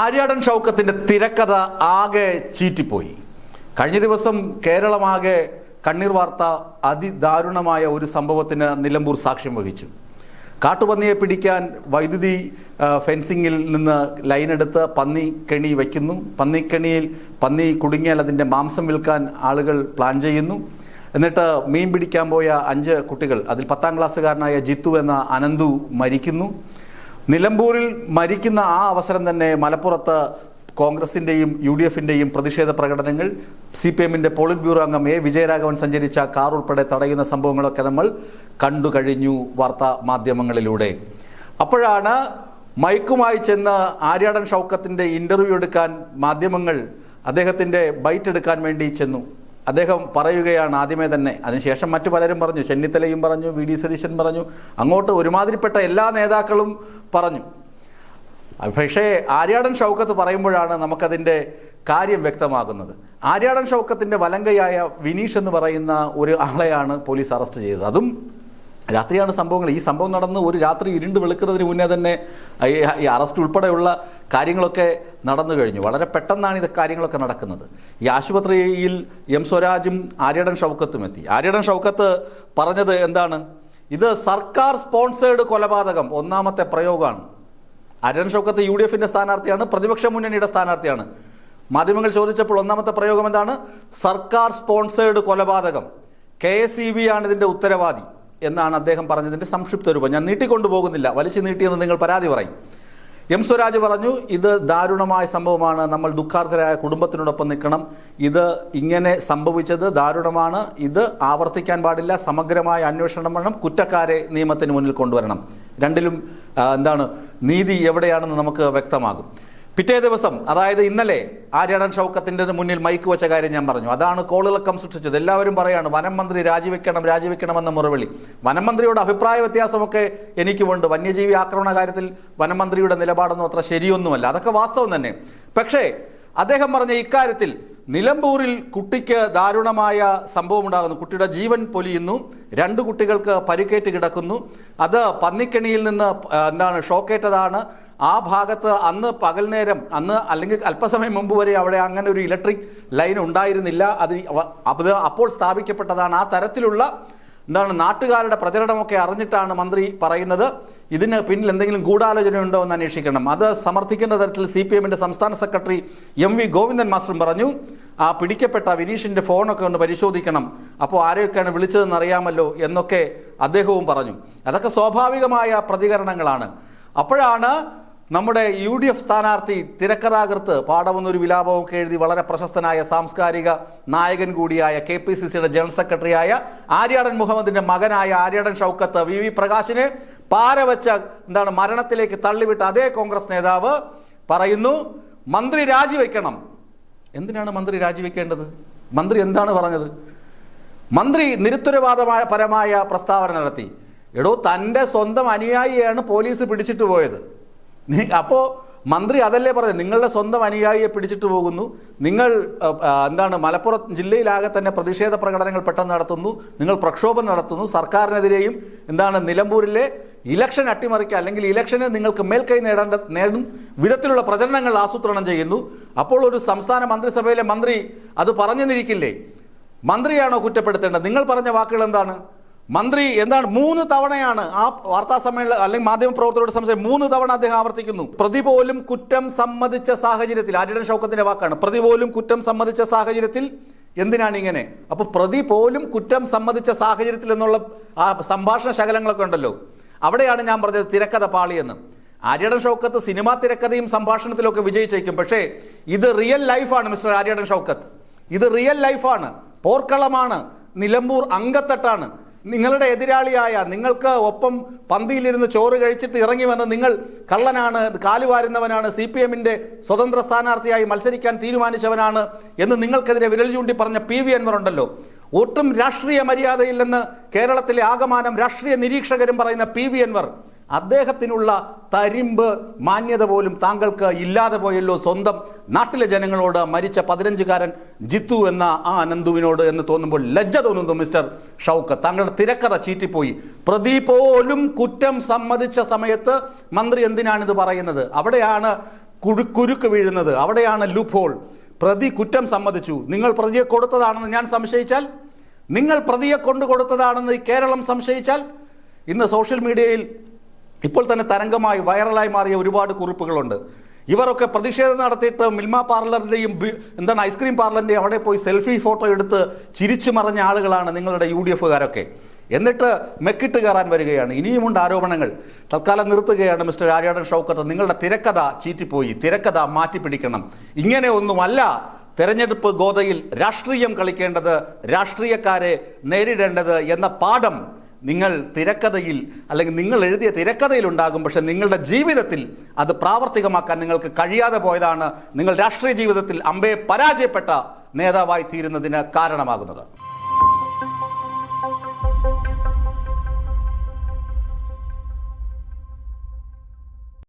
ആര്യാടൻ ഷൗക്കത്തിന്റെ തിരക്കഥ ആകെ ചീറ്റിപ്പോയി. കഴിഞ്ഞ ദിവസം കേരളമാകെ കണ്ണീർ വാർത്ത അതിദാരുണമായ ഒരു സംഭവത്തിന് നിലമ്പൂർ സാക്ഷ്യം വഹിച്ചു. കാട്ടുപന്നിയെ പിടിക്കാൻ വൈദ്യുതി ഫെൻസിങ്ങിൽ നിന്ന് ലൈനെടുത്ത് പന്നി കെണി വയ്ക്കുന്നു. പന്നിക്കെണിയിൽ പന്നി കുടുങ്ങിയാൽ അതിന്റെ മാംസം വിൽക്കാൻ ആളുകൾ പ്ലാൻ ചെയ്യുന്നു. എന്നിട്ട് മീൻ പിടിക്കാൻ പോയ അഞ്ച് കുട്ടികൾ അതിൽ പത്താം ക്ലാസ്സുകാരനായ ജിത്തു എന്ന അനന്തു മരിക്കുന്നു. നിലമ്പൂരിൽ മരിക്കുന്ന ആ അവസരം തന്നെ മലപ്പുറത്ത് കോൺഗ്രസിന്റെയും യു ഡി എഫിന്റെയും പ്രതിഷേധ പ്രകടനങ്ങൾ സി പി എമ്മിന്റെ പോളിറ്റ് ബ്യൂറോ അംഗം എ വിജയരാഘവൻ സഞ്ചരിച്ച കാർ ഉൾപ്പെടെ തടയുന്ന സംഭവങ്ങളൊക്കെ നമ്മൾ കണ്ടു കഴിഞ്ഞു വാർത്താ മാധ്യമങ്ങളിലൂടെ. അപ്പോഴാണ് മൈക്കുമായി ചെന്ന് ആര്യാടൻ ഷൗക്കത്തിന്റെ ഇന്റർവ്യൂ എടുക്കാൻ മാധ്യമങ്ങൾ അദ്ദേഹത്തിന്റെ ബൈറ്റ് എടുക്കാൻ വേണ്ടി ചെന്നു. അദ്ദേഹം പറയുകയാണ് ആദ്യമേ തന്നെ. അതിനുശേഷം മറ്റു പലരും പറഞ്ഞു. ചെന്നിത്തലയും പറഞ്ഞു വി ഡി സതീശൻ പറഞ്ഞു. അങ്ങോട്ട് ഒരുമാതിരിപ്പെട്ട എല്ലാ നേതാക്കളും പറഞ്ഞു. പക്ഷേ ആര്യാടൻ ഷൗക്കത്ത് പറയുമ്പോഴാണ് നമുക്കതിന്റെ കാര്യം വ്യക്തമാകുന്നത്. ആര്യാടൻ ഷൗക്കത്തിന്റെ വലങ്കയായ വിനീഷ് എന്ന് പറയുന്ന ഒരു ആളെയാണ് പോലീസ് അറസ്റ്റ് ചെയ്തത്. അതും രാത്രിയാണ് സംഭവങ്ങൾ. ഈ സംഭവം നടന്ന് ഒരു രാത്രി ഇരുണ്ട് വെളുക്കുന്നതിന് മുന്നേ തന്നെ ഈ അറസ്റ്റ് ഉൾപ്പെടെയുള്ള കാര്യങ്ങളൊക്കെ നടന്നു കഴിഞ്ഞു. വളരെ പെട്ടെന്നാണ് ഇത് കാര്യങ്ങളൊക്കെ നടക്കുന്നത്. ഈ ആശുപത്രിയിൽ എം സ്വരാജും ആര്യടൻ ഷൗക്കത്തും എത്തി. ആര്യടൻ ഷൗക്കത്ത് പറഞ്ഞത് എന്താണ്? ഇത് സർക്കാർ സ്പോൺസേഡ് കൊലപാതകം ഒന്നാമത്തെ പ്രയോഗമാണ്. അരൺ ഷൗക്കത്ത് യു ഡി എഫിന്റെ സ്ഥാനാർത്ഥിയാണ് പ്രതിപക്ഷ മുന്നണിയുടെ സ്ഥാനാർത്ഥിയാണ്. മാധ്യമങ്ങൾ ചോദിച്ചപ്പോൾ ഒന്നാമത്തെ പ്രയോഗം എന്താണ്? സർക്കാർ സ്പോൺസേഡ് കൊലപാതകം. കെ എസ് ഇ ബി ആണ് ഇതിന്റെ ഉത്തരവാദി എന്നാണ് അദ്ദേഹം പറഞ്ഞതിന്റെ സംക്ഷിപ്ത രൂപം. ഞാൻ നീട്ടിക്കൊണ്ടു പോകുന്നില്ല വലിച്ചു നീട്ടിയെന്ന് നിങ്ങൾ പരാതി പറയും. എം സ്വരാജ് പറഞ്ഞു ഇത് ദാരുണമായ സംഭവമാണ്. നമ്മൾ ദുഃഖാർത്ഥരായ കുടുംബത്തിനോടൊപ്പം നിൽക്കണം. ഇത് ഇങ്ങനെ സംഭവിച്ചത് ദാരുണമാണ്. ഇത് ആവർത്തിക്കാൻ പാടില്ല. സമഗ്രമായ അന്വേഷണം വേണം. കുറ്റക്കാരെ നിയമത്തിന് മുന്നിൽ കൊണ്ടുവരണം. രണ്ടിലും എന്താണ് നീതി എവിടെയാണെന്ന് നമുക്ക് വ്യക്തമാകും. പിറ്റേ ദിവസം അതായത് ഇന്നലെ ആര്യാടൻ ഷൗക്കത്തിന്റെ മുന്നിൽ മൈക്ക് വെച്ച കാര്യം ഞാൻ പറഞ്ഞു. അതാണ് കോളിളക്കം സൃഷ്ടിച്ചത്. എല്ലാവരും പറയാണ് വനം മന്ത്രി രാജിവെക്കണം രാജിവെക്കണമെന്ന മുറവിളി. വനം മന്ത്രിയുടെ അഭിപ്രായ വ്യത്യാസമൊക്കെ എനിക്കുമുണ്ട്. വന്യജീവി ആക്രമണ കാര്യത്തിൽ വനം മന്ത്രിയുടെ നിലപാടൊന്നും അത്ര ശരിയൊന്നുമല്ല. അതൊക്കെ വാസ്തവം തന്നെ. പക്ഷേ അദ്ദേഹം പറഞ്ഞ ഇക്കാര്യത്തിൽ നിലമ്പൂരിൽ കുട്ടിക്ക് ദാരുണമായ സംഭവം ഉണ്ടാകുന്നു കുട്ടിയുടെ ജീവൻ പൊലിയുന്നു. രണ്ട് കുട്ടികൾക്ക് പരിക്കേറ്റ് കിടക്കുന്നു. അത് പന്നിക്കെണിയിൽ നിന്ന് എന്താണ് ഷോക്കേറ്റതാണ്. ആ ഭാഗത്ത് അന്ന് പകൽ നേരം അന്ന് അല്ലെങ്കിൽ അല്പസമയം മുമ്പ് വരെ അവിടെ അങ്ങനെ ഒരു ഇലക്ട്രിക് ലൈൻ ഉണ്ടായിരുന്നില്ല. അത് അത് അപ്പോൾ സ്ഥാപിക്കപ്പെട്ടതാണ്. ആ തരത്തിലുള്ള എന്താണ് നാട്ടുകാരുടെ പ്രചരണമൊക്കെ അറിഞ്ഞിട്ടാണ് മന്ത്രി പറയുന്നത്. ഇതിന് പിന്നിൽ എന്തെങ്കിലും ഗൂഢാലോചന ഉണ്ടോ എന്ന് അന്വേഷിക്കണം. അത് സമർത്ഥിക്കുന്ന തരത്തിൽ സി പി എമ്മിന്റെ സംസ്ഥാന സെക്രട്ടറി എം വി ഗോവിന്ദൻ മാസ്റ്ററും പറഞ്ഞു. ആ പിടിക്കപ്പെട്ട വിനീഷിന്റെ ഫോണൊക്കെ ഒന്ന് പരിശോധിക്കണം. അപ്പോൾ ആരെയൊക്കെയാണ് വിളിച്ചതെന്ന് അറിയാമല്ലോ എന്നൊക്കെ അദ്ദേഹവും പറഞ്ഞു. അതൊക്കെ സ്വാഭാവികമായ പ്രതികരണങ്ങളാണ്. അപ്പോഴാണ് നമ്മുടെ യു ഡി എഫ് സ്ഥാനാർത്ഥി തിരക്കഥാകൃത്ത് പാടമെന്നൊരു വിലാപമൊക്കെ എഴുതി വളരെ പ്രശസ്തനായ സാംസ്കാരിക നായകൻ കൂടിയായ കെ പി സി സിയുടെ ജനറൽ സെക്രട്ടറിയായ ആര്യാടൻ മുഹമ്മദിന്റെ മകനായ ആര്യാടൻ ഷൗക്കത്ത് വി വി പ്രകാശിനെ പാരവച്ച എന്താണ് മരണത്തിലേക്ക് തള്ളിവിട്ട അതേ കോൺഗ്രസ് നേതാവ് പറയുന്നു മന്ത്രി രാജിവെക്കണം. എന്തിനാണ് മന്ത്രി രാജിവെക്കേണ്ടത്? മന്ത്രി എന്താണ് പറഞ്ഞത്? മന്ത്രി നിരുത്തരവാദമായ പരമായ പ്രസ്താവന നടത്തി. എടോ തന്റെ സ്വന്തം അനുയായിയാണ് പോലീസ് പിടിച്ചിട്ട് പോയത്. നി- അപ്പോ മന്ത്രി അതല്ലേ പറഞ്ഞത്? നിങ്ങളുടെ സ്വന്തം അനുയായിയെ പിടിച്ചിട്ട് പോകുന്നു. നിങ്ങൾ എന്താണ് മലപ്പുറം ജില്ലയിലാകെ തന്നെ പ്രതിഷേധ പ്രകടനങ്ങൾ പെട്ടെന്ന് നടത്തുന്നു. നിങ്ങൾ പ്രക്ഷോഭം നടത്തുന്നു. സർക്കാരിനെതിരെയും എന്താണ് നിലമ്പൂരിലെ ഇലക്ഷൻ അട്ടിമറിക്കുക അല്ലെങ്കിൽ ഇലക്ഷന് നിങ്ങൾക്ക് മേൽക്കൈ നേടേണ്ട നേടും വിധത്തിലുള്ള പ്രചരണങ്ങൾ ആസൂത്രണം ചെയ്യുന്നു. അപ്പോൾ ഒരു സംസ്ഥാന മന്ത്രിസഭയിലെ മന്ത്രി അത് പറഞ്ഞു മന്ത്രിയാണോ കുറ്റപ്പെടുത്തേണ്ടത്? നിങ്ങൾ പറഞ്ഞ വാക്കുകൾ എന്താണ്? മന്ത്രി എന്താണ് മൂന്ന് തവണയാണ് ആ വാർത്താ സമ്മേളനം അല്ലെങ്കിൽ മാധ്യമ മാധ്യമപ്രവർത്തകരോട് സംശയം മൂന്ന് തവണ അദ്ദേഹം ആവർത്തിക്കുന്നു. പ്രതി പോലും കുറ്റം സമ്മതിച്ച സാഹചര്യത്തിൽ ആര്യടൻ ഷൗക്കത്തിന്റെ വാക്കാണ്. പ്രതി പോലും കുറ്റം സമ്മതിച്ച സാഹചര്യത്തിൽ എന്തിനാണ് ഇങ്ങനെ? അപ്പൊ പ്രതി പോലും കുറ്റം സമ്മതിച്ച സാഹചര്യത്തിൽ എന്നുള്ള ആ സംഭാഷണ ശകലങ്ങളൊക്കെ ഉണ്ടല്ലോ. അവിടെയാണ് ഞാൻ പറഞ്ഞത് തിരക്കഥ പാളിയെന്ന്. ആര്യടൻ ഷൗക്കത്ത് സിനിമാ തിരക്കഥയും സംഭാഷണത്തിലൊക്കെ വിജയിച്ചേക്കും. പക്ഷേ ഇത് റിയൽ ലൈഫാണ് മിസ്റ്റർ ആര്യടൻ ഷൗക്കത്ത് ഇത് റിയൽ ലൈഫാണ്. പോർക്കളമാണ് നിലമ്പൂർ അങ്കത്തട്ടാണ്. നിങ്ങളുടെ എതിരാളിയായ നിങ്ങൾക്ക് ഒപ്പം പന്തിയിലിരുന്ന് ചോറ് കഴിച്ചിട്ട് ഇറങ്ങി വന്ന് നിങ്ങൾ കള്ളനാണ് കാലുവാരുന്നവനാണ് സി പി എമ്മിന്റെ സ്വതന്ത്ര സ്ഥാനാർത്ഥിയായി മത്സരിക്കാൻ തീരുമാനിച്ചവനാണ് എന്ന് നിങ്ങൾക്കെതിരെ വിരൽ ചൂണ്ടി പറഞ്ഞ പി വി അൻവർ ഉണ്ടല്ലോ. ഒട്ടും രാഷ്ട്രീയ മര്യാദയില്ലെന്ന് കേരളത്തിലെ ആകമാനം രാഷ്ട്രീയ നിരീക്ഷകരും പറയുന്ന പി വി അൻവർ. അദ്ദേഹത്തിനുള്ള തരിമ്പ് മാന്യത പോലും താങ്കൾക്ക് ഇല്ലാതെ പോയല്ലോ സ്വന്തം നാട്ടിലെ ജനങ്ങളോട് മരിച്ച പതിനഞ്ചുകാരൻ ജിത്തു എന്ന ആ അനന്തുവിനോട് എന്ന് തോന്നുമ്പോൾ ലജ്ജ തോന്നുന്നു മിസ്റ്റർ ഷൗക്ക് താങ്കളുടെ തിരക്കഥ ചീറ്റിപ്പോയി. പ്രതി പോലും കുറ്റം സമ്മതിച്ച സമയത്ത് മന്ത്രി എന്തിനാണിത് പറയുന്നത്? അവിടെയാണ് കുഴു കുരുക്ക് വീഴുന്നത്. അവിടെയാണ് ലൂപ്പ് ഹോൾ. പ്രതി കുറ്റം സമ്മതിച്ചു. നിങ്ങൾ പ്രതിയെ കൊടുത്തതാണെന്ന് ഞാൻ സംശയിച്ചാൽ? നിങ്ങൾ പ്രതിയെ കൊണ്ടു കൊടുത്തതാണെന്ന് കേരളം സംശയിച്ചാൽ? ഇന്ന് സോഷ്യൽ മീഡിയയിൽ ഇപ്പോൾ തന്നെ തരംഗമായി വൈറലായി മാറിയ ഒരുപാട് കുറിപ്പുകളുണ്ട്. ഇവരൊക്കെ പ്രതിഷേധം നടത്തിയിട്ട് മിൽമ പാർലറിന്റെയും എന്താണ് ഐസ്ക്രീം പാർലറിന്റെയും അവിടെ പോയി സെൽഫി ഫോട്ടോ എടുത്ത് ചിരിച്ചു മറഞ്ഞ ആളുകളാണ് നിങ്ങളുടെ യു ഡി എഫുകാരൊക്കെ. എന്നിട്ട് മെക്കിട്ട് കയറാൻ വരികയാണ്. ഇനിയുമുണ്ട് ആരോപണങ്ങൾ. തൽക്കാലം നിർത്തുകയാണ് മിസ്റ്റർ ആര്യാടൻ ഷൗക്കത്ത്. നിങ്ങളുടെ തിരക്കഥ ചീറ്റിപ്പോയി. തിരക്കഥ മാറ്റിപ്പിടിക്കണം. ഇങ്ങനെ ഒന്നുമല്ല. തെരഞ്ഞെടുപ്പ് ഗോതയിൽ രാഷ്ട്രീയം കളിക്കേണ്ടത് രാഷ്ട്രീയക്കാരെ നേരിടേണ്ടത് എന്ന പാഠം നിങ്ങൾ തിരക്കഥയിൽ അല്ലെങ്കിൽ നിങ്ങൾ എഴുതിയ തിരക്കഥയിൽ ഉണ്ടാകും പക്ഷെ നിങ്ങളുടെ ജീവിതത്തിൽ അത് പ്രാവർത്തികമാക്കാൻ നിങ്ങൾക്ക് കഴിയാതെ പോയതാണ് നിങ്ങൾ രാഷ്ട്രീയ ജീവിതത്തിൽ അമ്പയെ പരാജയപ്പെട്ട നേതാവായി തീരുന്നതിന് കാരണമാകുന്നത്.